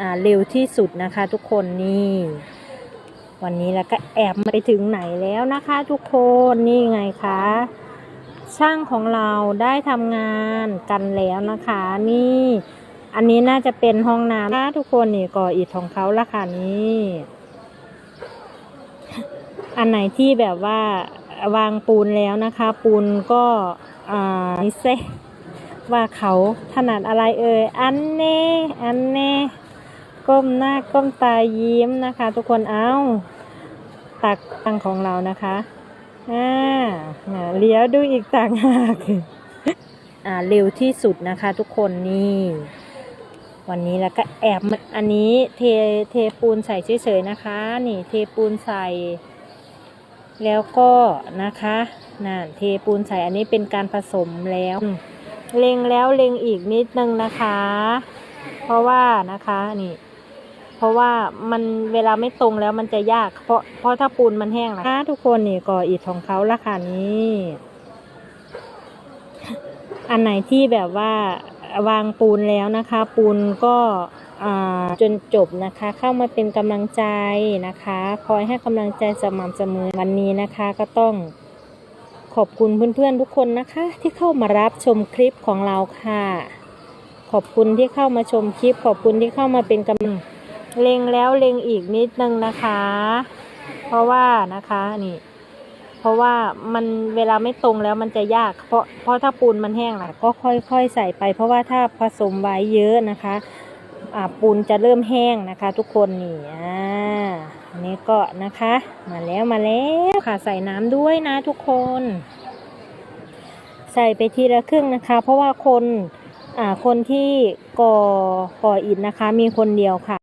อ่าเร็วที่สุดนะคะ ทุกคนนี่ วันนี้แล้วก็แอบไปถึงไหนแล้วนะคะ ทุกคนนี่ไงคะช่างของเราได้ทำงานกันแล้วนะคะ นี่ อันนี้น่าจะเป็นห้องน้ำนะทุกคนนี่ก่ออิฐของเขาละค่ะนี่ อันไหนที่แบบว่าวางปูนแล้วนะคะ ปูนก็อ่านี่เซว่าเขาถนัดอะไรเอ่ยอันเน่อันเน่ ก้มหน้าก้มตายิ้มนะคะ ทุกคนเอาตักตังของเรานะคะอ่าเลี้ยวดูอีกต่างหากอ่าเร็วที่สุดนะคะ ทุกคนนี่ วันนี้แล้วก็แอบมาอันนี้เทเทปูนใส่เฉยๆนะคะ นี่เทปูนใส่ แล้วก็นะคะนั่นเทปูนใส่อันนี้เป็นการผสมแล้วเล็งแล้วเล็งอีกนิดนึงนะคะ เพราะว่านะคะนี่ เพราะว่ามันเวลาไม่ตรงแล้วมันจะยาก เพราะเพราะถ้าปูนมันแห้งนะคะทุกคนนี่ก่ออิฐของเขาละค่ะนี่อันไหนที่แบบว่าวางปูนแล้วนะคะ ปูนก็อ่าจนจบนะคะ เข้ามาเป็นกำลังใจนะคะคอยให้กำลังใจสม่ำเสมอวันนี้นะคะก็ต้องขอบคุณเพื่อนๆทุกคนนะคะ ที่เข้ามารับชมคลิปของเราค่ะ ขอบคุณที่เข้ามาชมคลิป ขอบคุณที่เข้ามาเป็นกำลัง เล็งแล้วเล็งอีกนิดนึงนะคะ เพราะว่านะคะนี่ เพราะว่ามันเวลาไม่ตรงแล้วมันจะยาก เพราะเพราะถ้าปูนมันแห้งนะก็ค่อยๆใส่ไป เพราะว่าถ้าผสมไว้เยอะนะคะอ่าปูนจะเริ่มแห้งนะคะ ทุกคนนี่อ่าอันนี้ก็นะคะ มาแล้วมาแล้วค่ะใส่น้ำด้วยนะทุกคน ใส่ไปทีละครึ่งนะคะ เพราะว่าคนอ่าคนที่ก่อก่ออิฐนะคะ มีคนเดียวค่ะ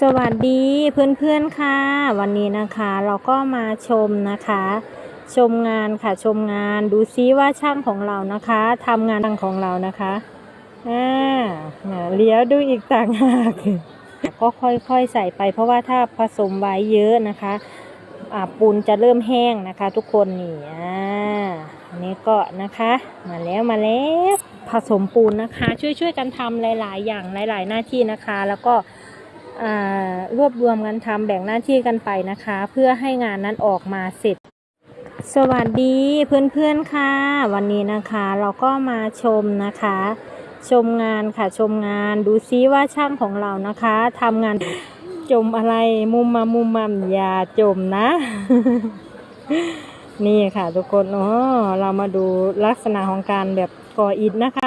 สวัสดีเพื่อนๆค่ะ วันนี้นะคะเราก็มาชมนะคะ ชมงานค่ะชมงานดูซิว่าช่างของเรานะคะทำงานของเรานะคะอ่าเลี้ยวดูอีกต่างหากก็ค่อยๆใส่ไป เพราะว่าถ้าผสมไว้เยอะนะคะอ่าปูนจะเริ่มแห้งนะคะ ทุกคนนี่อ่าอันนี้ก็นะคะมาแล้วมาแล้วผสมปูนนะคะ ช่วยๆกันทำหลาย ๆ อย่างหลาย ๆ หน้าที่นะคะ แล้วก็ รวบรวมกันทำแบ่งหน้าที่กันไปนะคะ เพื่อให้งานนั้นออกมาเสร็จ สวัสดีเพื่อนๆค่ะ วันนี้นะคะเราก็มาชมนะคะ ชมงานค่ะชมงานดูซิว่าช่างของเรานะคะทำงานจมอะไรมุมมามุมมัมอย่าจมนะ นี่ค่ะทุกคนอ๋อเรามาดูลักษณะของการแบบก่ออิฐนะคะ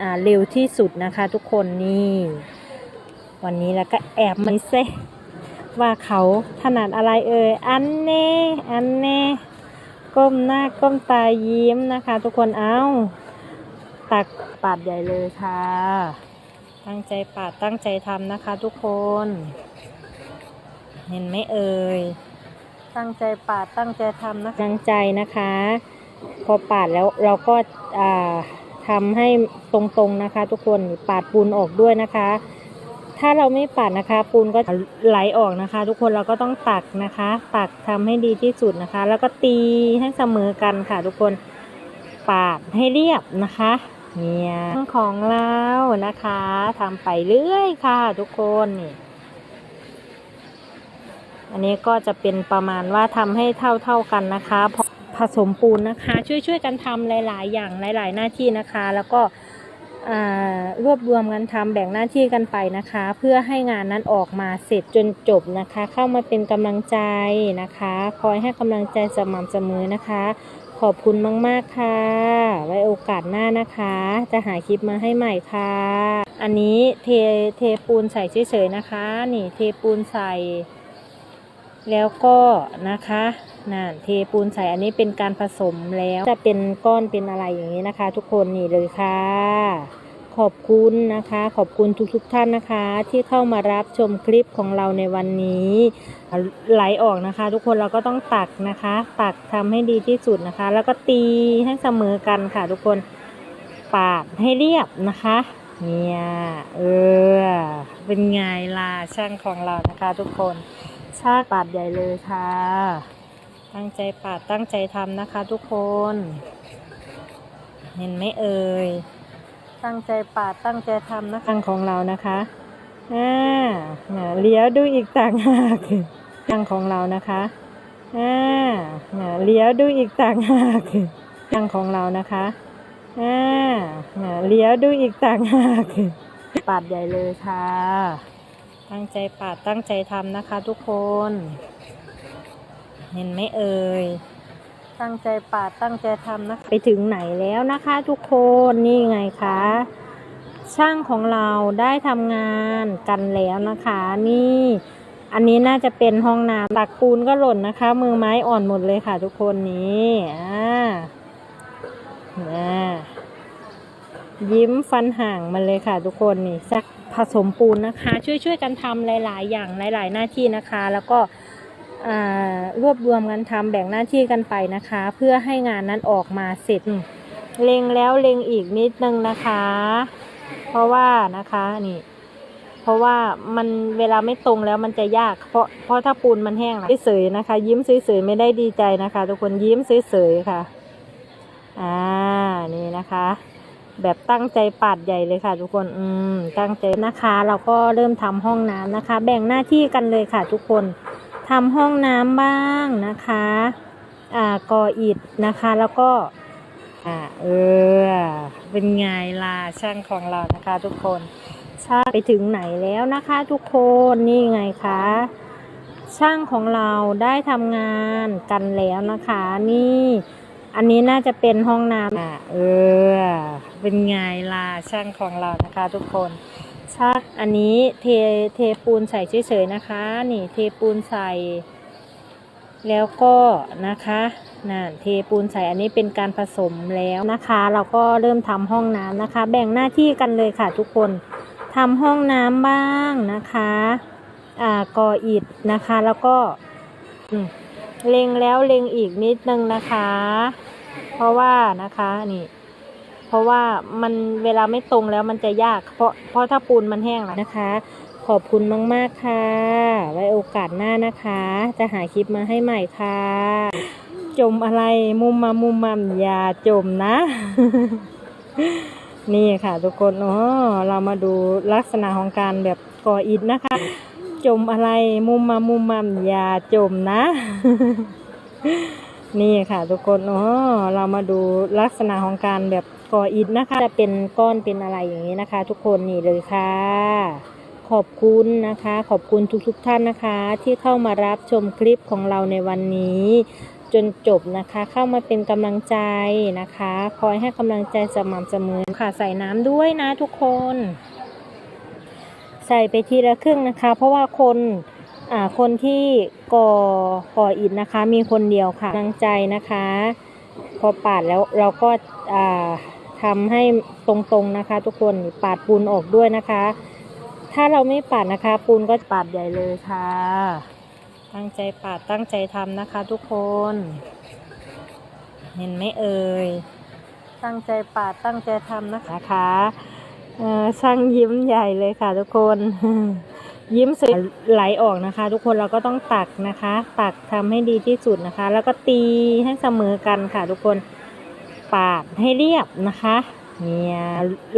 อ่าเร็วที่สุดนะคะ ทุกคนนี่ วันนี้แล้วก็แอบมาเซว่าเขาถนัดอะไรเอ่ย อันเน่อันเน่ก้มหน้าก้มตายิ้มนะคะ ทุกคนเอาตักปาดใหญ่เลยค่ะ ตั้งใจปาดตั้งใจทำนะคะ ทุกคน เห็นไหมเอ่ย ตั้งใจปาดตั้งใจทำนะคะตั้งใจนะคะ พอปาดแล้วเราก็ทำให้ตรงๆนะคะ ทุกคนปาดปูนออกด้วยนะคะ ถ้าเราไม่ปัดนะคะ ปูนก็ไหลออกนะคะ ทุกคนเราก็ต้องตักนะคะ ตักทำให้ดีที่สุดนะคะ แล้วก็ตีให้เสมอกันค่ะ ทุกคนปาดให้เรียบนะคะเนี่ยของเรานะคะทำไปเรื่อยค่ะ ทุกคนนี่อันนี้ก็จะเป็นประมาณว่าทำให้เท่าๆกันนะคะผสมปูนนะคะ ช่วยๆกันทำหลาย ๆ อย่างหลาย ๆ หน้าที่นะคะ แล้วก็ รวบรวมกันทำแบ่งหน้าที่กันไปนะคะ เพื่อให้งานนั้นออกมาเสร็จจนจบนะคะ เข้ามาเป็นกำลังใจนะคะ คอยให้กำลังใจสม่ำเสมอนะคะ ขอบคุณมาก ๆ ค่ะ ไว้โอกาสหน้านะคะ จะหาคลิปมาให้ใหม่ค่ะ อันนี้เทเทปูนใส่เฉยๆนะคะ นี่เทปูนใส่ แล้วก็นะคะนั่นเทปูนใส่อันนี้เป็นการผสมแล้วจะเป็นก้อนเป็นอะไรอย่างนี้นะคะ ทุกคนนี่เลยค่ะ ขอบคุณนะคะ ขอบคุณทุกๆทท่านนะคะ ที่เข้ามารับชมคลิปของเราในวันนี้ไหลออกนะคะ ทุกคนเราก็ต้องตักนะคะ ตักทำให้ดีที่สุดนะคะ แล้วก็ตีให้เสมอกันค่ะ ทุกคนปาดให้เรียบนะคะ เนี่ยเออเป็นไงล่ะช่างของเรานะคะ ทุกคนชาติปาดใหญ่เลยค่ะ ตั้งใจปาดตั้งใจทำนะคะ ทุกคน เห็นไหมเอ่ย ตั้งใจปาดตั้งใจทำนะคะของเรานะคะอ่าอ่าเลี้ยวดูอีกต่างหากช่างของเรานะคะอ่าอ่าเลี้ยวดูอีกต่างหากช่างของเรานะคะอ่าอ่าเลี้ยวดูอีกต่างหากปาดใหญ่เลยค่ะ ตั้งใจปาดตั้งใจทำนะคะ ทุกคน เห็นไหมเอ่ย ตั้งใจปาดตั้งใจทำนะไปถึงไหนแล้วนะคะทุกคนนี่ไงคะช่างของเราได้ทำงานกันแล้วนะคะ นี่ อันนี้น่าจะเป็นห้องน้ำตักปูนก็หล่นนะคะ มือไม้อ่อนหมดเลยค่ะ ทุกคนนี่อ่าอ่ายิ้มฟันห่างมาเลยค่ะ ทุกคนนี่สักผสมปูนนะคะ ช่วยๆกันทำหลาย ๆ อย่างหลาย ๆ หน้าที่นะคะ แล้วก็ รวบรวมกันทำแบ่งหน้าที่กันไปนะคะ เพื่อให้งานนั้นออกมาเสร็จเล็งแล้วเล็งอีกนิดนึงนะคะ เพราะว่านะคะนี่ เพราะว่ามันเวลาไม่ตรงแล้วมันจะยาก เพราะเพราะถ้าปูนมันแห้งเฉยๆนะคะ ยิ้มเฉยๆไม่ได้ดีใจนะคะ ทุกคนยิ้มเฉยๆค่ะอ่านี่นะคะ แบบตั้งใจปาดใหญ่เลยค่ะ ทุกคนอืมตั้งใจนะคะ เราก็เริ่มทำห้องน้ำนะคะ แบ่งหน้าที่กันเลยค่ะ ทุกคน ทำห้องน้ำบ้างนะคะอ่าก่ออิฐนะคะแล้วก็อ่าเออเป็นไงล่ะช่างของเรานะคะทุกคนช่างไปถึงไหนแล้วนะคะทุกคนนี่ไงคะช่างของเราได้ทำงานกันแล้วนะคะ นี่อันนี้น่าจะเป็นห้องน้ำอ่าเออเป็นไงล่ะช่างของเรานะคะ ทุกคน ช่างอันนี้เทเทปูนใส่เฉยๆนะคะ นี่เทปูนใส่ แล้วก็นะคะน่ะเทปูนใส่อันนี้เป็นการผสมแล้วนะคะ เราก็เริ่มทำห้องน้ำนะคะ แบ่งหน้าที่กันเลยค่ะทุกคนทำห้องน้ำบ้างนะคะอ่าก่ออิฐนะคะ แล้วก็เล็งแล้วเล็งอีกนิดนึงนะคะ เพราะว่านะคะนี่ เพราะว่ามันเวลาไม่ตรงแล้วมันจะยาก เพราะเพราะถ้าปูนมันแห้งแล้วนะคะ ขอบคุณมาก ๆ ค่ะ ไว้โอกาสหน้านะคะ จะหาคลิปมาให้ใหม่ค่ะ จมอะไรมุมมามุมมัมอย่าจมนะ นี่ค่ะทุกคนโอ๋อเรามาดูลักษณะของการแบบก่ออิฐนะคะ จมอะไรมุมมามุมมัมอย่าจมนะนี่ค่ะทุกคนโอ๋อเรามาดูลักษณะของการแบบ ก่ออิฐนะคะจะเป็นก้อนเป็นอะไรอย่างนี้นะคะ ทุกคนนี่เลยค่ะ ขอบคุณนะคะ ขอบคุณทุกๆทท่านนะคะ ที่เข้ามารับชมคลิปของเราในวันนี้ จนจบนะคะ เข้ามาเป็นกำลังใจนะคะ คอยให้กำลังใจสม่ำเสมอค่ะใส่น้ำด้วยนะทุกคน ใส่ไปทีละครึ่งนะคะ เพราะว่าคนอ่าคนที่ก่อก่ออิฐนะคะ มีคนเดียวค่ะกำลังใจนะคะ พอปาดแล้วเราก็อ่า ทำให้ตรงๆนะคะ ทุกคนปาดปูนออกด้วยนะคะ ถ้าเราไม่ปาดนะคะ ปูนก็ปาดใหญ่เลยค่ะ ตั้งใจปาดตั้งใจทำนะคะ ทุกคน เห็นไหมเอ่ยตั้งใจปาดตั้งใจทำนะคะเอ่อช่างยิ้มใหญ่เลยค่ะ ทุกคน ยิ้มสวยไหลออกนะคะ ทุกคนเราก็ต้องตักนะคะ ตักทำให้ดีที่สุดนะคะ แล้วก็ตีให้เสมอกันค่ะ ทุกคน ปาดให้เรียบนะคะเนี่ย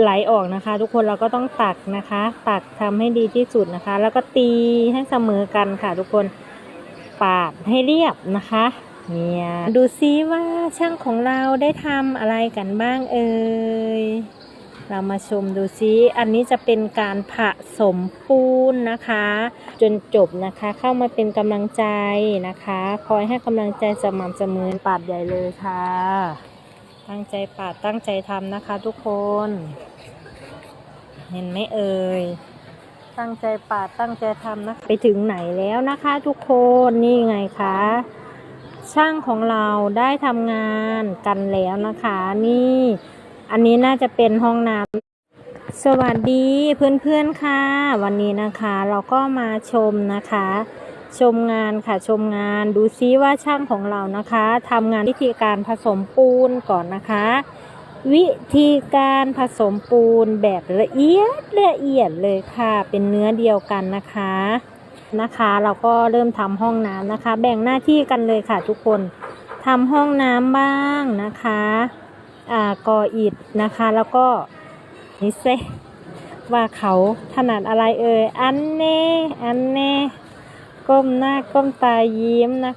ไหลออกนะคะ ทุกคนเราก็ต้องตักนะคะ ตักทำให้ดีที่สุดนะคะ แล้วก็ตีให้เสมอกันค่ะ ทุกคนปาดให้เรียบนะคะเนี่ยดูซิว่าช่างของเราได้ทำอะไรกันบ้างเอ่ยเรามาชมดูซิอันนี้จะเป็นการผสมปูนนะคะ จนจบนะคะ เข้ามาเป็นกำลังใจนะคะ คอยให้กำลังใจสม่ำเสมอปาดใหญ่เลยค่ะ ตั้งใจปาดตั้งใจทำนะคะทุกคน เห็นไหมเอ่ย ตั้งใจปาดตั้งใจทำนะคะไปถึงไหนแล้วนะคะทุกคนนี่ไงคะช่างของเราได้ทำงานกันแล้วนะคะ นี่ อันนี้น่าจะเป็นห้องน้ำสวัสดีเพื่อนๆค่ะ วันนี้นะคะ เราก็มาชมนะคะ ชมงานค่ะชมงานดูซิว่าช่างของเรานะคะทำงานวิธีการผสมปูนก่อนนะคะ วิธีการผสมปูนแบบละเอียดละเอียดเลยค่ะ เป็นเนื้อเดียวกันนะคะนะคะ เราก็เริ่มทำห้องน้ำนะคะ แบ่งหน้าที่กันเลยค่ะทุกคนทำห้องน้ำบ้างนะคะอ่าก่ออิฐนะคะ แล้วก็นี่เซว่าเขาถนัดอะไรเอ่ยอันเน่อันเน่ ก้มหน้าก้มตายิ้มนะคะ